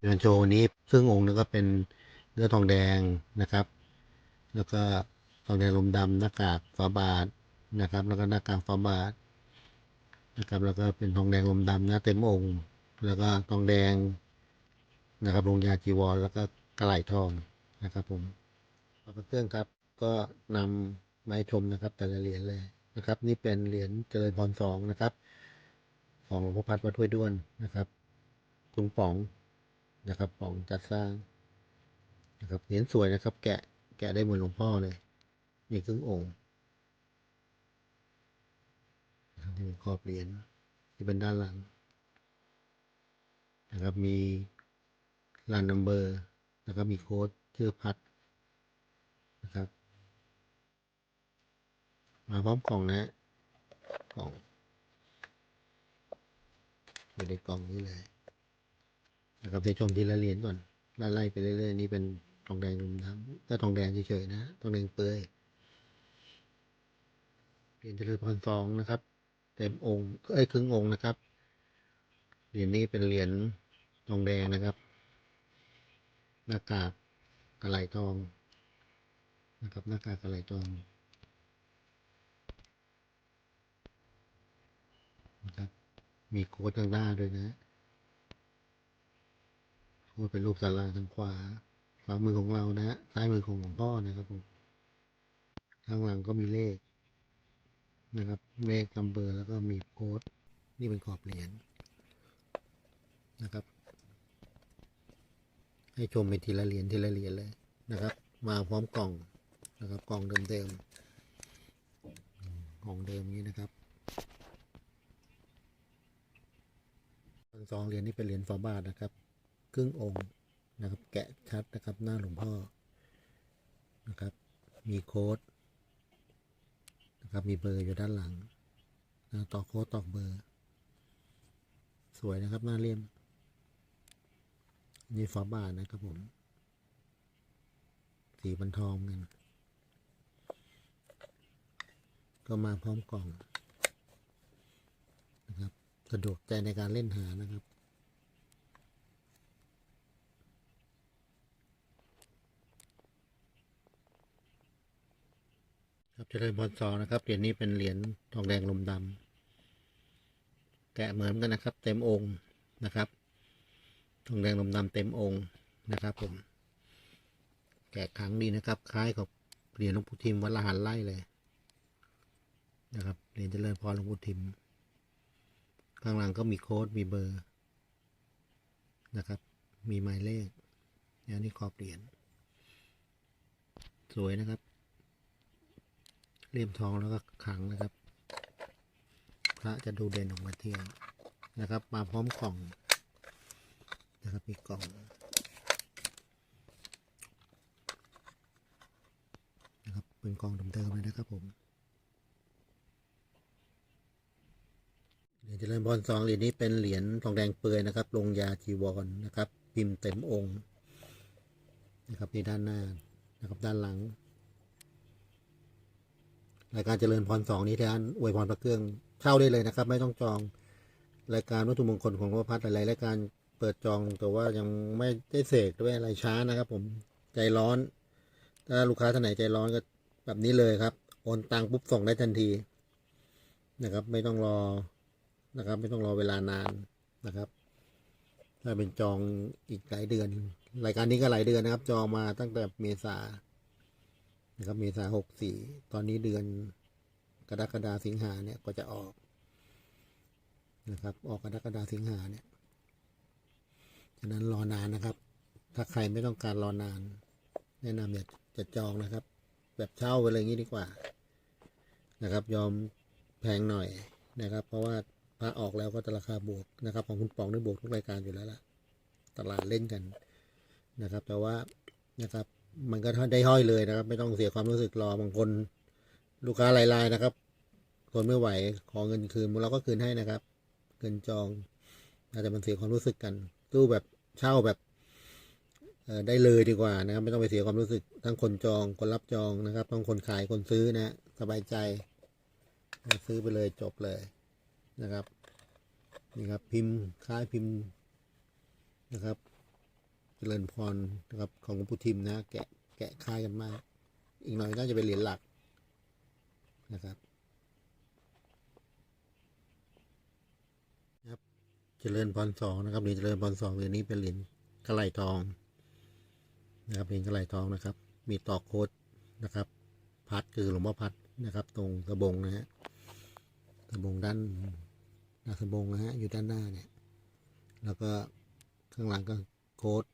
เดือนโชว์นี้ซึ่งองค์นึงก็เป็นเนื้อทองแดงนะครับ แล้วก็ทองแดงลมดำหน้ากากฝาบาทนะครับ แล้วก็หน้ากากฝาบาทนะครับแล้วก็เป็นทองแดงลมดำนะเต็มองค์ แล้วก็ทองแดงนะครับลงยาจีวร แล้วก็กระไหลทองนะครับผมพระเครื่องครับก็นำมาให้ชมนะครับ แต่ละเหรียญเลยนะครับ นี่เป็นเหรียญเจริญพรสองนะครับ ของหลวงพ่อพัดวัดห้วยด้วนนะครับคุณป๋อง นะครับป๋องจัดสร้างนะครับเหรียญสวยนะครับ แกะแกะได้เหมือนหลวงพ่อเลยมีครึ่งองค์ที่เป็นขอบเหรียญที่เป็นด้านหลังนะครับมีรันนัมเบอร์แล้วก็มีโค้ดชื่อพัดนะครับมาพร้อมกล่องนะฮะกล่องอยู่ในกล่องนี้เลย นะครับจะชมทีละเหรียญก่อนไล่ไปเรื่อยๆนี่เป็นทองแดงลมน้ำถ้าทองแดงเฉยๆนะทองแดงเปลือยเหรียญเจริญพรสองนะครับ เต็มองค์เอ้ยครึ่งองค์นะครับเหรียญนี้เป็นเหรียญทองแดงนะครับหน้ากากกระไหลทองนะครับหน้ากากกระไหลทองนะครับมีโค้ดข้างหน้าด้วยนะ พูดเป็นรูปสาราทางขวาขวามือของเรานะฮะซ้ายมือของหลวงพ่อนะครับผมข้างหลังก็มีเลขนะครับเลขนัมเบอร์แล้วก็มีโค้ดนี่เป็นขอบเหรียญนะครับ ให้ชมเป็นทีละเหรียญทีละเหรียญเลยนะครับ มาพร้อมกล่องนะครับกล่องเดิมๆกล่องเดิมนี้นะครับสองเหรียญนี้เป็นเหรียญฝาบาทนะครับ ครึ่งองค์นะครับ แกะชัดนะครับหน้าหลวงพ่อนะครับ มีโค้ดนะครับมีเบอร์อยู่ด้านหลังนะต่อโค้ดต่อเบอร์ สวยนะครับหน้าเลี่ยมนี่ฝาบาทนะครับผม สีบันทองกันก็มาพร้อมกล่องนะครับ สะดวกใจในการเล่นหานะครับ ครับ เจริญพรสองนะครับเหรียญนี้เป็นเหรียญทองแดงลมดำแกะเหมือนกันนะครับ เต็มองค์นะครับ ทองแดงลมดำเต็มองค์นะครับ ผม แกะครั้งดีนะครับ คล้ายกับเหรียญหลวงปู่ทิมวัดละหันไล่เลย นะครับเหรียญเจริญพรหลวงปู่ทิม ข้างหลังก็มีโค้ดมีเบอร์นะครับ มีหมายเลขอันนี้ขอบเหรียญสวยนะครับ เลี่ยมทองแล้วก็ขังนะครับ พระจะดูเด่นออกมาเที่ยวนะครับ มาพร้อมกล่องนะครับมีกล่องนะครับเป็นกล่องเดิมๆเลยนะครับผมเหรียญเจริญพรสองเหรียญนี้เป็นเหรียญทองแดงเปลือยนะครับ ลงยาจีวรนะครับ พิมพ์เต็มองค์นะครับที่ด้านหน้านะครับด้านหลัง รายการเจริญพรสองนี้ท่านอวยพรพระเครื่องเช่าได้เลยนะครับ ไม่ต้องจองรายการวัตถุมงคลของหลวงพ่อพัดหลายรายการเปิดจองแต่ว่ายังไม่ได้เสกด้วยอะไรช้านะครับ ผมใจร้อน ถ้าลูกค้าท่านไหนใจร้อนก็แบบนี้เลยครับ โอนตังปุ๊บส่งได้ทันทีนะครับ ไม่ต้องรอนะครับ ไม่ต้องรอเวลานานนะครับถ้าเป็นจองอีกหลายเดือน รายการนี้ก็หลายเดือนนะครับ จองมาตั้งแต่เมษา นะครับเมษาหกสี่ตอนนี้เดือนกรกฎาสิงหาเนี่ยก็จะออกนะครับ ออกกรกฎาสิงหาเนี่ยฉะนั้นรอนานนะครับ ถ้าใครไม่ต้องการรอนาน แนะนำอย่าจะจองนะครับ แบบเช่าไปเลยงี้ดีกว่า นะครับ ยอมแพงหน่อยนะครับ เพราะว่าพระออกแล้วก็จะราคาบวกนะครับ ของคุณปองได้บวกทุกรายการอยู่แล้วล่ะ ตลาดเล่นกันนะครับ แต่ว่านะครับ มันก็ได้ห้อยเลยนะครับ ไม่ต้องเสียความรู้สึกรอบางคนลูกค้ารายๆนะครับทนไม่ไหวขอเงินคืนเราก็คืนให้นะครับ เงินจองอาจจะมันเสียความรู้สึกกันตู้แบบเช่าแบบได้เลยดีกว่านะครับ ไม่ต้องไปเสียความรู้สึกทั้งคนจองคนรับจองนะครับทั้งคนขายคนซื้อนะสบายใจ ซื้อไปเลยจบเลยนะครับนี่ครับพิมพ์คล้ายพิมพ์นะครับ เจริญพรนะครับของหลวงปู่ทิมนะ แกะแกะคล้ายกันมาก อีกหน่อยน่าจะเป็นเหรียญหลักนะครับครับเจริญพรสองนะครับเหรียญเจริญพรสองเหรียญนี้เป็นเหรียญกระไหลทองนะครับเหรียญกระไหลทองนะครับ มีตอกโคดนะครับ พัดคือหลวงพ่อพัดนะครับ ตรงสะบงนะฮะสะบงด้านหน้าสะบงนะฮะอยู่ด้านหน้าเนี่ย แล้วก็ข้างหลังก็โค้ด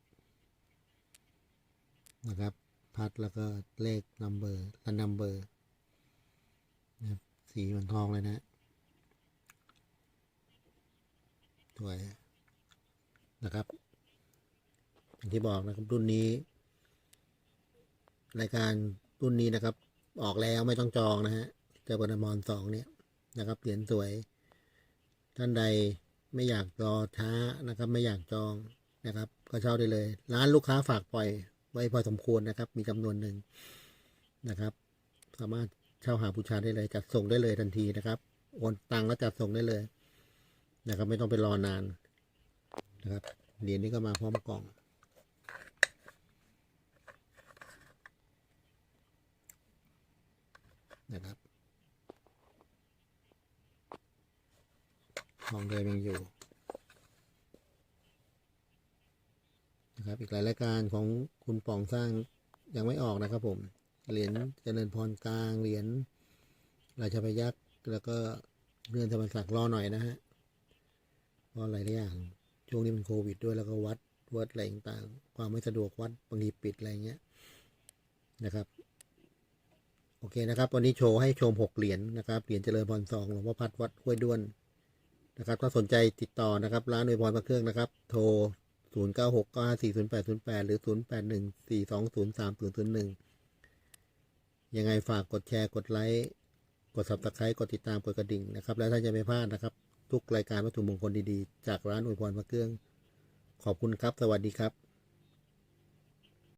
นะครับ พัดแล้วก็เลขนัมเบอร์และนัมเบอร์นะครับสีเหมือนทองเลยนะสวยนะครับอย่างที่บอกนะครับรุ่นนี้ รายการรุ่นนี้นะครับ ออกแล้วไม่ต้องจองนะฮะเจ้าบนมอนสองเนี่ยนะครับเหรียญสวย ท่านใดไม่อยากรอช้านะครับ ไม่อยากจองนะครับ ก็เช่าได้เลย ร้านลูกค้าฝากปล่อย ไว้พอสมควรนะครับ มีจำนวนหนึ่งนะครับ สามารถเช่าหาบูชาได้เลยจัดส่งได้เลยทันทีนะครับโอนตังค์แล้วจัดส่งได้เลย นะครับ ไม่ต้องไปรอนานนะครับเหรียญนี้ก็มาพร้อมกล่องนะครับทองเดิมยังอยู่ นะครับ อีกหลายรายการของคุณปองสร้างยังไม่ออกนะครับ ผม เหรียญเจริญพรกลาง เหรียญราชพยักษ์แล้วก็เรือนธรรมศักดิ์รอหน่อยนะฮะเพราะหลายอย่าง ช่วงนี้มันโควิดด้วยแล้วก็วัดวัดอะไรต่างๆความไม่สะดวกวัดบางทีปิดอะไรเงี้ยนะครับ โอเคนะครับ วันนี้โชว์ให้ชมหกเหรียญนะครับเหรียญเจริญพรสองหลวงพ่อพัดวัดห้วยด้วนนะครับ ถ้าสนใจติดต่อนะครับ ร้านอวยพรพระเครื่องนะครับ โทร 0 9 6 9 5 4 0 8 0 8หรือ0 8 1 4 2 0 3 0 0 1ยังไงฝากกดแชร์กดไลค์กด subscribe กดติดตามกดกระดิ่งนะครับ แล้วท่านจะไม่พลาดนะครับ ทุกรายการวัตถุมงคลดีๆ จากร้านอวยพรพระเครื่อง ขอบคุณครับ สวัสดีครับ